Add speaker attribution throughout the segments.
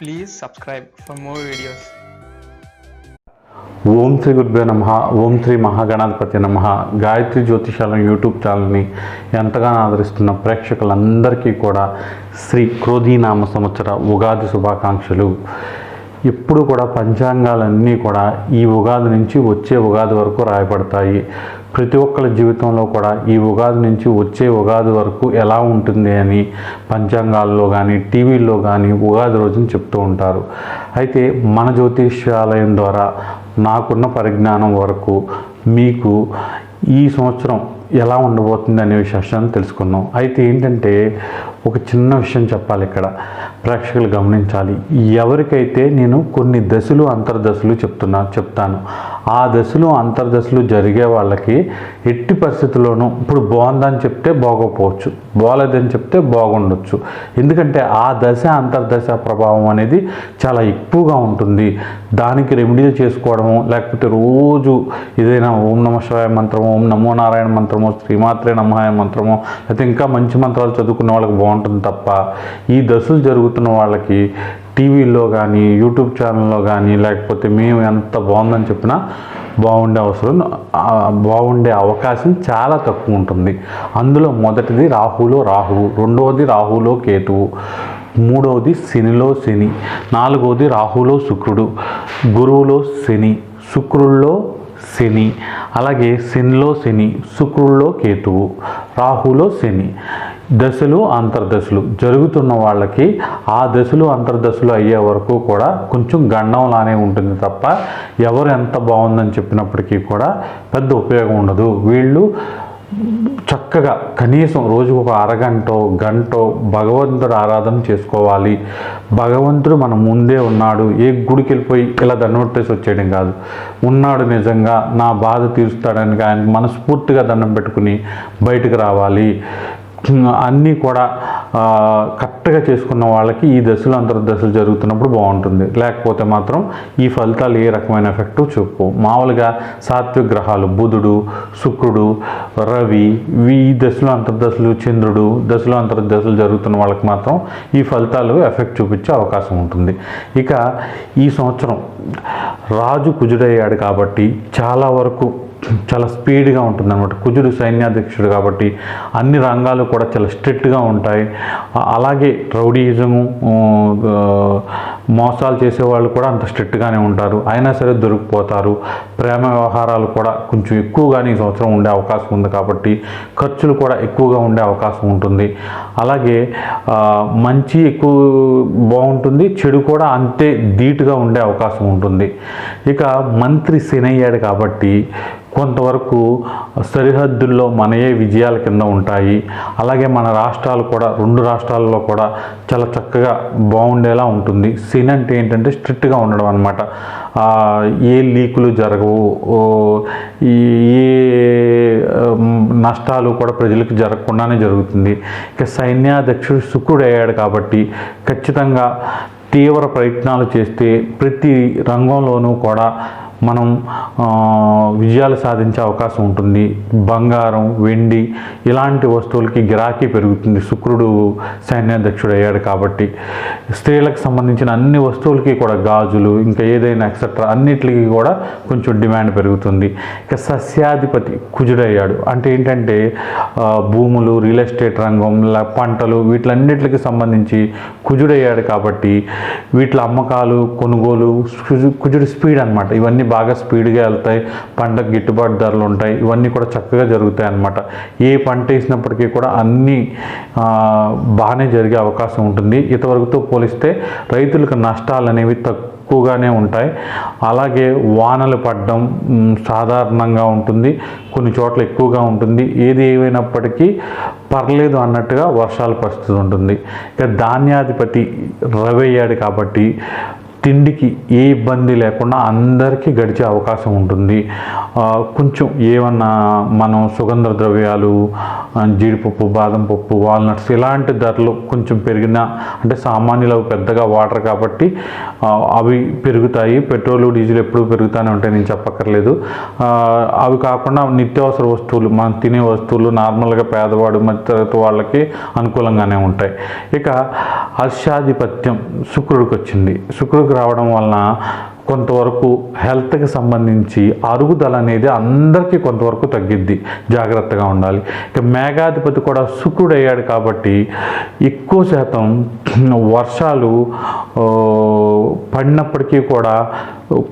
Speaker 1: Please subscribe for more videos
Speaker 2: ఓం శ్రీ గురుభ్యో నమ. ఓం శ్రీ మహాగణాధిపతి నమ. గాయత్రి జ్యోతిషాలం యూట్యూబ్ ఛానల్ని ఎంతగానో ఆదరిస్తున్న ప్రేక్షకులందరికీ కూడా శ్రీ క్రోధీనామ సంవత్సర ఉగాది శుభాకాంక్షలు. ఎప్పుడు కూడా పంచాంగాలన్నీ కూడా ఈ ఉగాది నుంచి వచ్చే ఉగాది వరకు రాయబడతాయి. ప్రతి ఒక్కరి జీవితంలో కూడా ఈ ఉగాది నుంచి వచ్చే ఉగాది వరకు ఎలా ఉంటుంది అని పంచాంగాల్లో కానీ టీవీల్లో కానీ ఉగాది రోజున చెప్తూ ఉంటారు. అయితే మన జ్యోతిష్యాలయం ద్వారా నాకున్న పరిజ్ఞానం వరకు మీకు ఈ సంవత్సరం ఎలా ఉండబోతుంది అనే విషయాన్ని తెలుసుకుందాం. అయితే ఏంటంటే ఒక చిన్న విషయం చెప్పాలి ఇక్కడ. ప్రేక్షకులు గమనించాలి. ఎవరికైతే నేను కొన్ని దశలు అంతర్దశలు చెప్తున్నా చెప్తాను. ఆ దశలు అంతర్దశలు జరిగే వాళ్ళకి ఎట్టి పరిస్థితుల్లోనూ ఇప్పుడు బాగుందని చెప్తే బాగోపోవచ్చు. బాగలేదని చెప్తే బాగుండొచ్చు. ఎందుకంటే ఆ దశ అంతర్దశ ప్రభావం అనేది చాలా ఎక్కువగా ఉంటుంది. దానికి రెమెడీలు చేసుకోవడము లేకపోతే రోజు ఏదైనా ఓం నమ శివాయ మంత్రమో ఓం నమో నారాయణ మంత్రమో శ్రీమాత్రే నమహాయ మంత్రమో లేకపోతే ఇంకా మంచి మంత్రాలు చదువుకున్న వాళ్ళకి బాగుంటుంది తప్ప ఈ దశలు జరుగుతున్న వాళ్ళకి టీవీలో కానీ యూట్యూబ్ ఛానల్లో కానీ లేకపోతే మేము ఎంత బాగుందని చెప్పినా బాగుండే అవసరం బాగుండే అవకాశం చాలా తక్కువ ఉంటుంది. అందులో మొదటిది రాహులో రాహువు రెండవది రాహులో కేతువు మూడవది శనిలో శని నాలుగవది రాహులో శుక్రుడు గురువులో శని శుక్రుల్లో శని అలాగే శనిలో శని శుక్రుల్లో కేతువు రాహులో శని. దశలు అంతర్దశలు. జరుగుతున్న వాళ్ళకి ఆ దశలు అంతర్దశలు అయ్యే వరకు కూడా కొంచెం గండంలానే ఉంటుంది తప్ప ఎవరు ఎంత బాగుందని చెప్పినప్పటికీ కూడా పెద్ద ఉపయోగం ఉండదు. వీళ్ళు చక్కగా కనీసం రోజుకు ఒక అరగంట గంట భగవంతుడు ఆరాధన చేసుకోవాలి. భగవంతుడు మన ముందే ఉన్నాడు. ఏ గుడికి వెళ్ళిపోయి ఇలా దండం పెట్టేసి వచ్చేయడం కాదు. ఉన్నాడు నిజంగా నా బాధ తీరుస్తాడని ఆయన మనస్ఫూర్తిగా దండం పెట్టుకుని బయటకు రావాలి. అన్నీ కూడా కరెక్ట్గా చేసుకున్న వాళ్ళకి ఈ దశలు అంతర్దశలు జరుగుతున్నప్పుడు బాగుంటుంది. లేకపోతే మాత్రం ఈ ఫలితాలు ఏ రకమైన ఎఫెక్టు చూపు మామూలుగా సాత్విక గ్రహాలు బుధుడు శుక్రుడు రవి ఈ దశలు అంతర్దశలు చంద్రుడు దశలు అంతర్దశలు జరుగుతున్న వాళ్ళకి మాత్రం ఈ ఫలితాలు ఎఫెక్ట్ చూపించే అవకాశం ఉంటుంది. ఇక ఈ సంవత్సరం రాజు కుజుడయ్యాడు కాబట్టి చాలా వరకు చాలా స్పీడ్గా ఉంటుంది అనమాట కుజుడు సైన్యాధ్యక్షుడు కాబట్టి అన్ని రంగాలు కూడా చాలా స్ట్రిక్ట్గా ఉంటాయి. అలాగే రౌడీయిజము మోసాలు చేసేవాళ్ళు కూడా అంత స్ట్రిక్ట్గానే ఉంటారు. అయినా సరే దొరికిపోతారు. ప్రేమ వ్యవహారాలు కూడా కొంచెం ఎక్కువగానే ఈ సంవత్సరం ఉండే అవకాశం ఉంది కాబట్టి ఖర్చులు కూడా ఎక్కువగా ఉండే అవకాశం ఉంటుంది. అలాగే మంచి ఎక్కువ బాగుంటుంది చెడు కూడా అంతే ధీటుగా ఉండే అవకాశం ఉంటుంది. ఇక మంత్రి శనయ్యాడు కాబట్టి కొంతవరకు సరిహద్దుల్లో మనయే విజయాల కింద ఉంటాయి. అలాగే మన రాష్ట్రాలు కూడా రెండు రాష్ట్రాల్లో కూడా చాలా చక్కగా బాగుండేలా ఉంటుంది. సీన్ అంటే ఏంటంటే స్ట్రిక్ట్గా ఉండడం అనమాట ఏ లీకులు జరగవు. ఈ ఏ నష్టాలు కూడా ప్రజలకు జరగకుండానే జరుగుతుంది. ఇక సైన్యాధ్యక్షుడు శుక్రుడు అయ్యాడు కాబట్టి ఖచ్చితంగా తీవ్ర ప్రయత్నాలు చేస్తే ప్రతి రంగంలోనూ కూడా మనం విజయాలు సాధించే అవకాశం ఉంటుంది. బంగారం వెండి ఇలాంటి వస్తువులకి గిరాకీ పెరుగుతుంది. శుక్రుడు సైన్యాధ్యక్షుడు అయ్యాడు కాబట్టి. స్త్రీలకు సంబంధించిన అన్ని వస్తువులకి కూడా గాజులు ఇంకా ఏదైనా ఎక్సెట్రా అన్నిటికీ కూడా కొంచెం డిమాండ్ పెరుగుతుంది. ఇక సస్యాధిపతి కుజుడయ్యాడు. అంటే ఏంటంటే భూములు రియల్ ఎస్టేట్ రంగం పంటలు వీటిలన్నిటికి సంబంధించి కుజుడయ్యాడు కాబట్టి వీటి అమ్మకాలు కొనుగోలు కుజు- కుజుడు స్పీడ్ అనమాట ఇవన్నీ బాగా స్పీడ్గా వెళ్తాయి. పంటకు గిట్టుబాటు ధరలు ఉంటాయి. ఇవన్నీ కూడా చక్కగా జరుగుతాయి అన్నమాట. ఏ పంట వేసినప్పటికీ కూడా అన్నీ బాగానే జరిగే అవకాశం ఉంటుంది. ఇంతవరకుతో పోలిస్తే రైతులకు నష్టాలు అనేవి తక్కువగానే ఉంటాయి. అలాగే వానలు పడడం సాధారణంగా ఉంటుంది. కొన్ని చోట్ల ఎక్కువగా ఉంటుంది. ఏది ఏమైనప్పటికీ పర్లేదు అన్నట్టుగా వర్షాల పరిస్థితి ఉంటుంది. ఇక ధాన్యాధిపతి రవి అయ్యాడు కాబట్టి తిండికి ఏ ఇబ్బంది లేకుండా అందరికీ గడిచే అవకాశం ఉంటుంది. కొంచెం ఏమన్నా మనం సుగంధ ద్రవ్యాలు జీడిపప్పు బాదం పప్పు వాల్నట్స్ ఇలాంటి ధరలు కొంచెం పెరిగినా అంటే సామాన్యులు అవి పెద్దగా వాటర్ కాబట్టి అవి పెరుగుతాయి. పెట్రోల్ డీజిల్ ఎప్పుడు పెరుగుతూనే ఉంటాయి నేను చెప్పక్కర్లేదు. అవి కాకుండా నిత్యావసర వస్తువులు మనం తినే వస్తువులు నార్మల్గా పేదవాడు మధ్యతరగతి వాళ్ళకి అనుకూలంగానే ఉంటాయి. ఇక హర్షాధిపత్యం శుక్రుడికి వచ్చింది. శుక్రుడు శుక్రుడికి రావడం వలన కొంతవరకు హెల్త్కి సంబంధించి అరుగుదల అనేది అందరికీ కొంతవరకు తగ్గిద్ది. జాగ్రత్తగా ఉండాలి. ఇక మేఘాధిపతి కూడా శుక్రుడు అయ్యాడు కాబట్టి ఎక్కువ శాతం వర్షాలు పడినప్పటికీ కూడా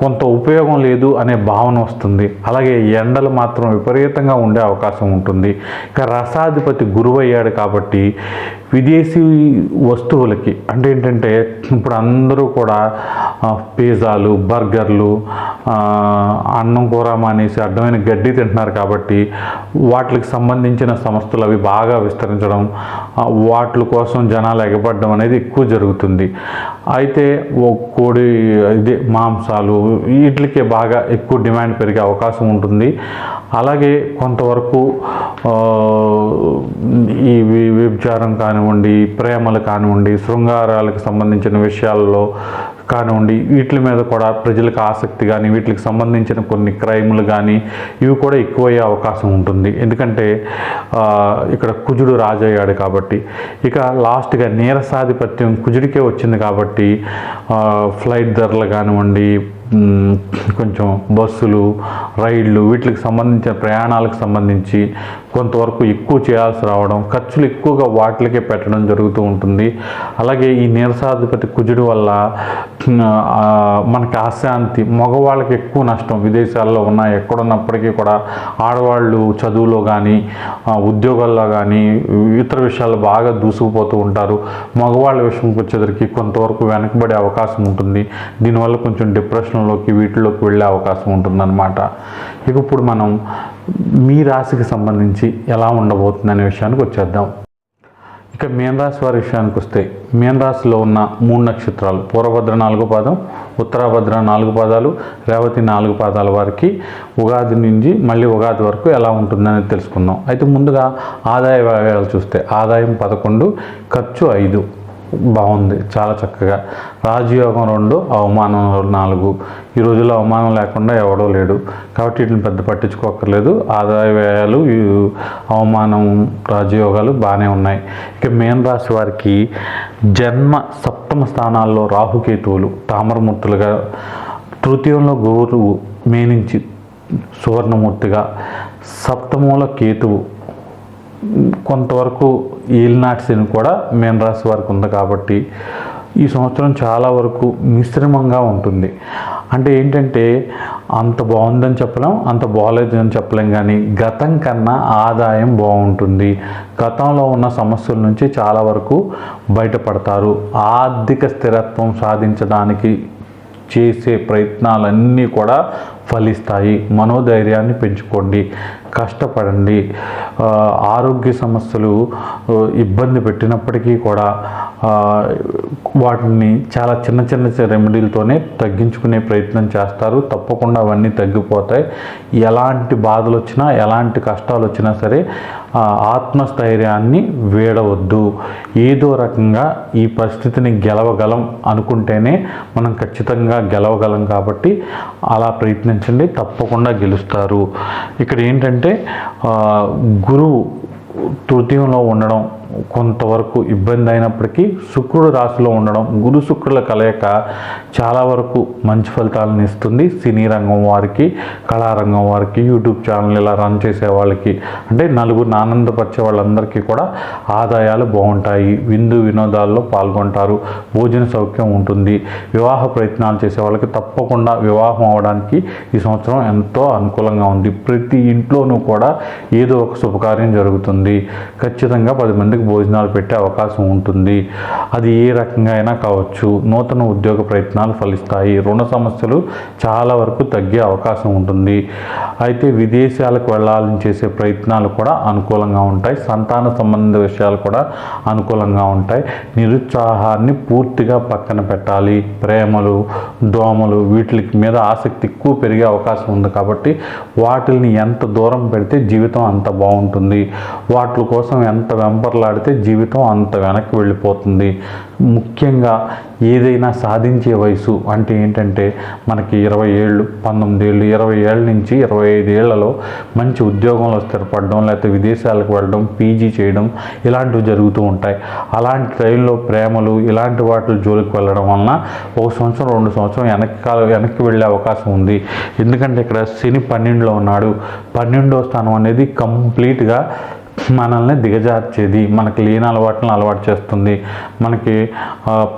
Speaker 2: కొంత ఉపయోగం లేదు అనే భావన వస్తుంది. అలాగే ఎండలు మాత్రం విపరీతంగా ఉండే అవకాశం ఉంటుంది. ఇక రసాధిపతి గురువు అయ్యాడు కాబట్టి విదేశీ వస్తువులకి అంటే ఏంటంటే ఇప్పుడు అందరూ కూడా పిజ్జాలు బర్గర్లు అన్నం కూర మానేసి అడ్డమైన గడ్డి తింటున్నారు కాబట్టి వాటికి సంబంధించిన సంస్థలు అవి బాగా విస్తరించడం వాటి కోసం జనాలు ఎగబడడం అనేది ఎక్కువ జరుగుతుంది. అయితే ఓ కోడి ఇదే మాంసాలు వీటికే బాగా ఎక్కువ డిమాండ్ పెరిగే అవకాశం ఉంటుంది. అలాగే కొంతవరకు ఈ విభజారం వ్యభిచారం కానివ్వండి ప్రేమలు కానివ్వండి శృంగారాలకు సంబంధించిన విషయాల్లో కానివ్వండి వీటి మీద కూడా ప్రజలకు ఆసక్తి కానీ వీటికి సంబంధించిన కొన్ని క్రైములు కానీ ఇవి కూడా ఎక్కువయ్యే అవకాశం ఉంటుంది. ఎందుకంటే ఇక్కడ కుజుడు రాజయ్యాడు కాబట్టి. ఇక లాస్ట్గా నీరసాధిపత్యం కుజుడికే వచ్చింది కాబట్టి ఫ్లైట్ ధరలు కానివ్వండి కొంచెం బస్సులు రైళ్ళు వీటికి సంబంధించిన ప్రయాణాలకు సంబంధించి కొంతవరకు ఎక్కువ చేయాల్సి రావడం ఖర్చులు ఎక్కువగా వాటికే పెట్టడం జరుగుతూ ఉంటుంది. అలాగే ఈ నీరసాధిపతి కుజుడు వల్ల మనకి అశాంతి మగవాళ్ళకి ఎక్కువ నష్టం విదేశాల్లో ఉన్న ఎక్కడున్నప్పటికీ కూడా ఆడవాళ్ళు చదువులో కానీ ఉద్యోగాల్లో కానీ ఇతర విషయాలు బాగా దూసుకుపోతూ ఉంటారు. మగవాళ్ళ విషయంకి వచ్చేసరికి కొంతవరకు వెనకబడే అవకాశం ఉంటుంది. దీనివల్ల కొంచెం డిప్రెషన్లోకి వీటిలోకి వెళ్ళే అవకాశం ఉంటుందన్నమాట. ఇక ఇప్పుడు మనం మీ రాశికి సంబంధించి ఎలా ఉండబోతుంది అనే విషయానికి వచ్చేద్దాం. ఇక మీన రాశి వారి విషయానికి వస్తే మీన రాశిలో ఉన్న మూడు నక్షత్రాలు పూర్వభద్ర నాలుగు పాదం ఉత్తరాభద్ర నాలుగు పాదాలు రేవతి నాలుగు పాదాల వారికి ఉగాది నుంచి మళ్ళీ ఉగాది వరకు ఎలా ఉంటుందని తెలుసుకుందాం. అయితే ముందుగా ఆదాయ వ్యయాలు చూస్తే ఆదాయం పదకొండు ఖర్చు ఐదు. బాగుంది చాలా చక్కగా. రాజయోగం రెండు అవమానం నాలుగు. ఈ రోజుల్లో అవమానం లేకుండా ఎవడో లేడు. కాబట్టి వీటిని పెద్ద పట్టించుకోకర్లేదు ఆదాయ వ్యయాలు ఈ అవమానం రాజయోగాలు బాగానే ఉన్నాయి. ఇక మేన్ రాశి వారికి జన్మ సప్తమ స్థానాల్లో రాహుకేతువులు తామరమూర్తులుగా తృతీయంలో గురువు మేనించి సువర్ణమూర్తిగా సప్తమంలో కేతువు కొంతవరకు ఏలినాటి కూడా మేన రాశి వారికి ఉంది కాబట్టి ఈ సంవత్సరం చాలా వరకు మిశ్రమంగా ఉంటుంది. అంటే ఏంటంటే అంత బాగుందని చెప్పలేం అంత బాగలేదు అని చెప్పలేం కానీ గతం కన్నా ఆదాయం బాగుంటుంది. గతంలో ఉన్న సమస్యల నుంచి చాలా వరకు బయటపడతారు. ఆర్థిక స్థిరత్వం సాధించడానికి చేసే ప్రయత్నాలన్నీ కూడా ఫలిస్తాయి. మనోధైర్యాన్ని పెంచుకోండి. కష్టపడండి. ఆరోగ్య సమస్యలు ఇబ్బంది పెట్టినప్పటికీ కూడా వాటిని చాలా చిన్న చిన్న రెమెడీలతోనే తగ్గించుకునే ప్రయత్నం చేస్తారు. తప్పకుండా అవన్నీ తగ్గిపోతాయి. ఎలాంటి బాధలు వచ్చినా ఎలాంటి కష్టాలు వచ్చినా సరే ఆత్మస్థైర్యాన్ని వీడవద్దు. ఏదో రకంగా ఈ పరిస్థితిని గెలవగలం అనుకుంటేనే మనం ఖచ్చితంగా గెలవగలం కాబట్టి అలా ప్రయత్నం ప్రయత్నించండి తప్పకుండా గెలుస్తారు. ఇక్కడ ఏంటంటే గురువు తృతీయంలో ఉండడం కొంతవరకు ఇబ్బంది అయినప్పటికీ శుక్రుడు రాశిలో ఉండడం గురు శుక్రుల కలయిక చాలా వరకు మంచి ఫలితాలను ఇస్తుంది. సినీ రంగం వారికి కళారంగం వారికి యూట్యూబ్ ఛానల్ ఇలా రన్ చేసే వాళ్ళకి అంటే నలుగురిని ఆనందపరిచే వాళ్ళందరికీ కూడా ఆదాయాలు బాగుంటాయి. విందు వినోదాల్లో పాల్గొంటారు. భోజన సౌఖ్యం ఉంటుంది. వివాహ ప్రయత్నాలు చేసే వాళ్ళకి తప్పకుండా వివాహం అవడానికి ఈ సంవత్సరం ఎంతో అనుకూలంగా ఉంది. ప్రతి ఇంట్లోనూ కూడా ఏదో ఒక శుభకార్యం జరుగుతుంది. ఖచ్చితంగా పది మందికి మందికి భోజనాలు పెట్టే అవకాశం ఉంటుంది. అది ఏ రకంగా అయినా కావచ్చు. నూతన ఉద్యోగ ప్రయత్నాలు ఫలిస్తాయి. రుణ సమస్యలు చాలా వరకు తగ్గే అవకాశం ఉంటుంది. అయితే విదేశాలకు వెళ్ళాలని చేసే ప్రయత్నాలు కూడా అనుకూలంగా ఉంటాయి. సంతాన సంబంధ విషయాలు కూడా అనుకూలంగా ఉంటాయి. నిరుత్సాహాన్ని పూర్తిగా పక్కన పెట్టాలి. ప్రేమలు దోమలు వీటి మీద ఆసక్తి ఎక్కువ పెరిగే అవకాశం ఉంది కాబట్టి వాటిని ఎంత దూరం పెడితే జీవితం అంత బాగుంటుంది. వాటి కోసం ఎంత వెంపర్లాడితే జీవితం అంత వెనక్కి వెళ్ళిపోతుంది. ముఖ్యంగా ఏదైనా సాధించే వయసు అంటే ఏంటంటే మనకి ఇరవై ఏళ్ళు పంతొమ్మిది ఏళ్ళు ఇరవై ఏళ్ళ నుంచి ఇరవై ఐదు ఏళ్ళలో మంచి ఉద్యోగంలో స్థిరపడడం లేకపోతే విదేశాలకు వెళ్ళడం పీజీ చేయడం ఇలాంటివి జరుగుతూ ఉంటాయి. అలాంటి టైంలో ప్రేమలు ఇలాంటి వాటి జోలికి వెళ్ళడం వలన ఒక సంవత్సరం రెండు సంవత్సరం వెనక్కి కాల వెనక్కి వెళ్ళే అవకాశం ఉంది. ఎందుకంటే ఇక్కడ శని పన్నెండులో ఉన్నాడు. పన్నెండో స్థానం అనేది కంప్లీట్గా మనల్ని దిగజార్చేది మనకి లేని అలవాట్లను అలవాటు చేస్తుంది మనకి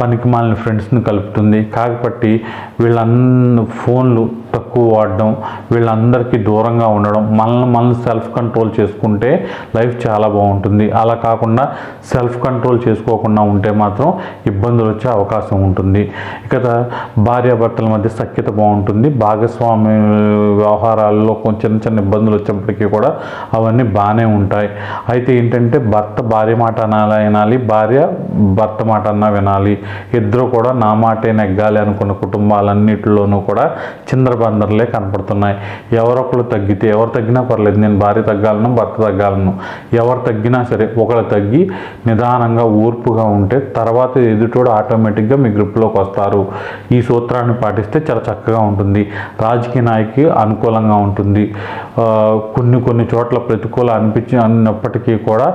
Speaker 2: పనికి మాలిన ఫ్రెండ్స్ని కలుపుతుంది. కాకపోతే వీళ్ళంద ఫోన్లు తక్కువ వాడడం వీళ్ళందరికీ దూరంగా ఉండడం మనల్ని మనల్ని సెల్ఫ్ కంట్రోల్ చేసుకుంటే లైఫ్ చాలా బాగుంటుంది. అలా కాకుండా సెల్ఫ్ కంట్రోల్ చేసుకోకుండా ఉంటే మాత్రం ఇబ్బందులు వచ్చే అవకాశం ఉంటుంది. ఇక భార్యాభర్తల మధ్య సఖ్యత బాగుంటుంది. భాగస్వామి వ్యవహారాల్లో కొంచెం చిన్న చిన్న ఇబ్బందులు వచ్చేప్పటికీ కూడా అవన్నీ బాగానే ఉంటాయి. అయితే ఏంటంటే భర్త భార్య మాట అనాలి వినాలి భార్య భర్త మాట అన్నా వినాలి. ఇద్దరు కూడా నా మాటే నెగ్గాలి అనుకున్న కుటుంబాలన్నిటిలోనూ కూడా చిందరబందరలే కనపడుతున్నాయి. ఎవరొకరు తగ్గితే ఎవరు తగ్గినా పర్లేదు నేను భార్య తగ్గాలను భర్త తగ్గాలను ఎవరు తగ్గినా సరే ఒకరు తగ్గి నిదానంగా ఊర్పుగా ఉంటే తర్వాత ఎదుటోడు ఆటోమేటిక్గా మీ గ్రిప్లోకి వస్తారు. ఈ సూత్రాన్ని పాటిస్తే చాలా చక్కగా ఉంటుంది. రాజకీయ నాయకి అనుకూలంగా ఉంటుంది. కొన్ని కొన్ని చోట్ల ప్రతికూల అనిపించి ఉన్నప్పటికీ కూడా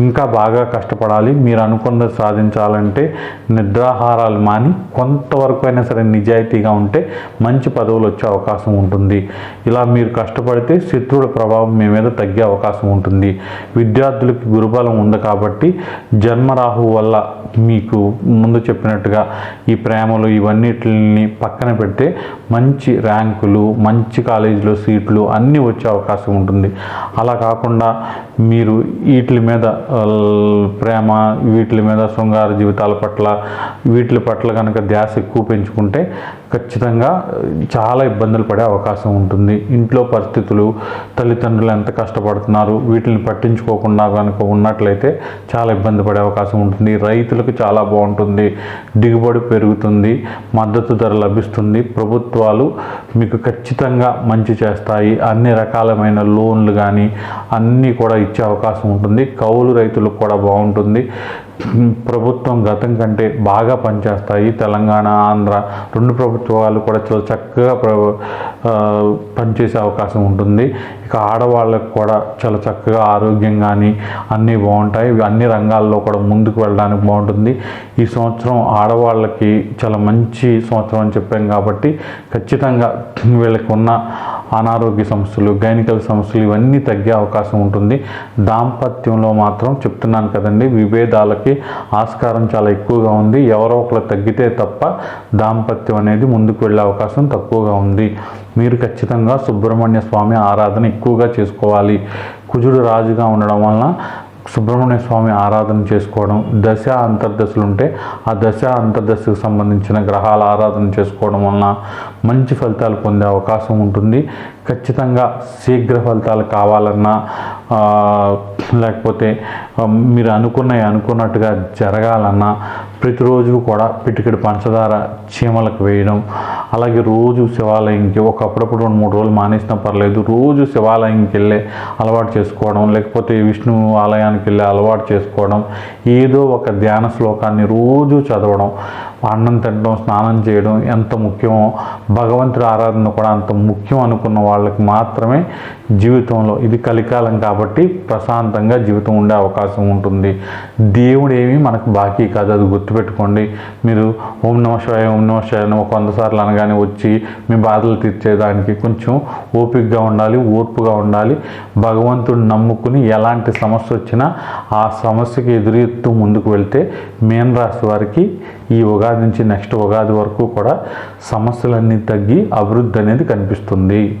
Speaker 2: ఇంకా బాగా కష్టపడాలి. మీరు అనుకున్నది సాధించాలంటే నిద్రాహారాలు మాని కొంతవరకు అయినా సరే నిజాయితీగా ఉంటే మంచి పదవులు వచ్చే అవకాశం ఉంటుంది. ఇలా మీరు కష్టపడితే శత్రువుల ప్రభావం మీ మీద తగ్గే అవకాశం ఉంటుంది. విద్యార్థులకి గురుబలం ఉంది కాబట్టి జన్మరాహు వల్ల మీకు ముందు చెప్పినట్టుగా ఈ ప్రేమలు ఇవన్నిటిని పక్కన పెడితే మంచి ర్యాంకులు మంచి కాలేజీలో సీట్లు అన్నీ వచ్చే అవకాశం ఉంటుంది. అలా కాకుండా మీ మీరు వీటి మీద ప్రేమ వీటి మీద శృంగార జీవితాల పట్ల వీటి పట్ల కనుక ధ్యాస ఎక్కువ పెంచుకుంటే ఖచ్చితంగా చాలా ఇబ్బందులు పడే అవకాశం ఉంటుంది. ఇంట్లో పరిస్థితులు తల్లిదండ్రులు ఎంత కష్టపడుతున్నారు వీటిని పట్టించుకోకుండా కనుక ఉన్నట్లయితే చాలా ఇబ్బంది పడే అవకాశం ఉంటుంది. రైతులకు చాలా బాగుంటుంది. దిగుబడి పెరుగుతుంది మద్దతు ధర లభిస్తుంది. ప్రభుత్వాలు మీకు ఖచ్చితంగా మంచి చేస్తాయి. అన్ని రకాలమైన లోన్లు కానీ అన్నీ కూడా ఇచ్చే అవకాశం ఉంటుంది. కౌలు రైతులకు కూడా బాగుంటుంది. ప్రభుత్వం గతం కంటే బాగా పనిచేస్తాయి. తెలంగాణ ఆంధ్ర రెండు ప్రభుత్వాలు కూడా చాలా చక్కగా ప్ర పనిచేసే అవకాశం ఉంటుంది. ఇక ఆడవాళ్ళకు కూడా చాలా చక్కగా ఆరోగ్యం కానీ అన్నీ బాగుంటాయి. అన్ని రంగాల్లో కూడా ముందుకు వెళ్ళడానికి బాగుంటుంది. ఈ సంవత్సరం ఆడవాళ్ళకి చాలా మంచి సంవత్సరం అని చెప్పాం కాబట్టి ఖచ్చితంగా వీళ్ళకి ఉన్న అనారోగ్య సమస్యలు గైనికల్ సమస్యలు ఇవన్నీ తగ్గే అవకాశం ఉంటుంది. దాంపత్యంలో మాత్రం చెప్తున్నాను కదండి విభేదాలకి ఆస్కారం చాలా ఎక్కువగా ఉంది. ఎవరో ఒకరు తగ్గితే తప్ప దాంపత్యం అనేది ముందుకు వెళ్ళే అవకాశం తక్కువగా ఉంది. మీరు ఖచ్చితంగా సుబ్రహ్మణ్య స్వామి ఆరాధన ఎక్కువగా చేసుకోవాలి. కుజుడు రాజుగా ఉండడం వలన సుబ్రహ్మణ్య స్వామి ఆరాధన చేసుకోవడం దశ అంతర్దశలు ఉంటే ఆ దశ అంతర్దశకు సంబంధించిన గ్రహాల ఆరాధన చేసుకోవడం వలన మంచి ఫలితాలు పొందే అవకాశం ఉంటుంది. ఖచ్చితంగా శీఘ్ర ఫలితాలు కావాలన్నా లేకపోతే మీరు అనుకున్నవి అనుకున్నట్టుగా జరగాలన్నా ప్రతిరోజు కూడా పిటికెడు పంచదార చీమలకు వేయడం అలాగే రోజు శివాలయంకి ఒకప్పుడప్పుడు రెండు మూడు రోజులు మానేసినా పర్లేదు రోజు శివాలయంకి వెళ్ళే అలవాటు చేసుకోవడం లేకపోతే విష్ణు ఆలయానికి వెళ్ళే అలవాటు చేసుకోవడం ఏదో ఒక ధ్యాన శ్లోకాన్ని రోజు చదవడం అన్నం తినడం స్నానం చేయడం ఎంత ముఖ్యమో భగవంతుడి ఆరాధన కూడా అంత ముఖ్యం అనుకున్న వాళ్ళకి మాత్రమే జీవితంలో ఇది కలికాలం కాబట్టి ప్రశాంతంగా జీవితం ఉండే అవకాశం ఉంటుంది. దేవుడు ఏమీ మనకు బాకీ కాదు అది గుర్తుపెట్టుకోండి. మీరు ఓం నమ శివాయ ఓం నమ శివాయ ఒక వంద సార్లు అనగానే వచ్చి మీ బాధలు తీర్చేదానికి కొంచెం ఓపికగా ఉండాలి ఓర్పుగా ఉండాలి. భగవంతుడు నమ్ముకుని ఎలాంటి సమస్య వచ్చినా ఆ సమస్యకి ఎదురెత్తు ముందుకు వెళ్తే మేన్ రాశి వారికి ఈ ఉగాది నుంచి నెక్స్ట్ ఉగాది వరకు కూడా సమస్యలన్నీ తగ్గి అభివృద్ధి అనేది కనిపిస్తుంది.